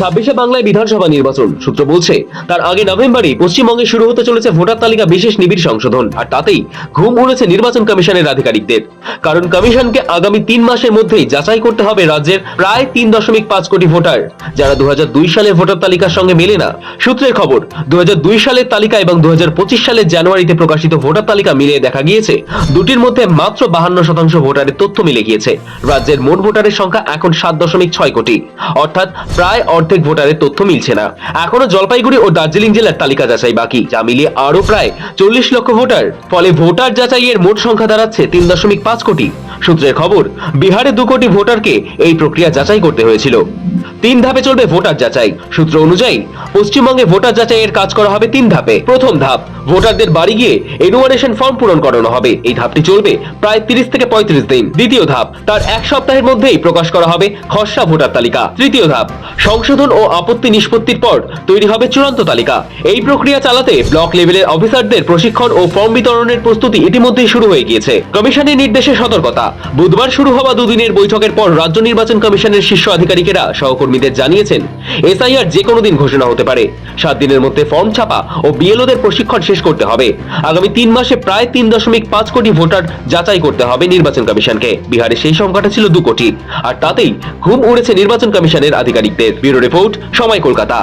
ছাব্বিশে বাংলায় বিধানসভা নির্বাচন। সূত্র বলছে, তার আগে নভেম্বরে পশ্চিমবঙ্গে শুরু হতে চলেছে ভোটার তালিকা বিশেষ নিবিড় সংশোধন, আর তাতেই ঘুম উড়েছে নির্বাচন কমিশনের আধিকারিকদের। কারণ কমিশনকে আগামী তিন মাসের মধ্যেই যাচাই করতে হবে রাজ্যের প্রায় তিন দশমিক পাঁচ কোটি ভোটার, যারা দু সালের ভোটার তালিকার সঙ্গে মেলে না। সূত্রের খবর দু হাজার দুই সালের তালিকা এবং দু হাজার পঁচিশ সালের জানুয়ারিতে প্রকাশিত ভোটার তালিকা মিলিয়ে দেখা গিয়েছে, দুটির মধ্যে মাত্র বাহান্ন শতাংশ ভোটারের তথ্য মিলে গিয়েছে। রাজ্যের মোট ভোটারের সংখ্যা এখন সাত দশমিক ছয় কোটি। অর্থাৎ প্রায় অর্ধেক ভোটারের তথ্য মিলছে না। এখনও জলপাইগুড়ি ও দার্জিলিং জেলার তালিকা যাচাই বাকি। যা মিলিয়ে আরও প্রায় চল্লিশ লক্ষ ভোটার। ফলে ভোটার যাচাইয়ের মোট সংখ্যা দাঁড়াচ্ছে তিন দশমিক পাঁচ কোটি। সূত্রের খবর, বিহারে দু কোটি ভোটারকে এই প্রক্রিয়া যাচাই করতে হয়েছিল। তিন ধাপে চলবে ভোটার যাচাই। সূত্র অনুযায়ী, পশ্চিমবঙ্গে ভোটার যাচাইয়ের কাজ করা হবে তিন ধাপে। প্রথম ধাপ, ভোটারদের বাড়ি গিয়ে এনুমারেশন ফর্ম পূরণ করানো হবে। এই ধাপটি চলবে প্রায় তিরিশ থেকে পঁয়ত্রিশ দিন। দ্বিতীয় ধাপ, তার এক সপ্তাহের মধ্যেই প্রকাশ করা হবে খসড়া ভোটার তালিকা। তৃতীয় ধাপ, সংশোধন ও আপত্তি নিষ্পত্তির পর তৈরি হবে চূড়ান্ত তালিকা। এই প্রক্রিয়া চালাতে ব্লক লেভেলের অফিসারদের প্রশিক্ষণ ও ফর্ম বিতরণের প্রস্তুতি ইতিমধ্যেই শুরু হয়ে গিয়েছে। কমিশনের নির্দেশে সতর্কতা। বুধবার শুরু হওয়া দুদিনের বৈঠকের পর রাজ্য নির্বাচন কমিশনের শীর্ষ আধিকারিকেরা সহকর্মীদের জানিয়েছেন, এসআইআর যে কোনো দিন ঘোষণা হতে পারে। সাত দিনের মধ্যে ফর্ম ছাপা ও বিএলওদের প্রশিক্ষণ শেষ করতে হবে। আগামী তিন মাসে প্রায় তিন দশমিক পাঁচ কোটি ভোটার যাচাই করতে হবে নির্বাচন কমিশনকে। বিহারে সেই সংখ্যাটা ছিল দু কোটি। আর তাতেই ঘুম উড়েছে নির্বাচন কমিশনের আধিকারিকদের। ব্যুরো রিপোর্ট, সময় কলকাতা।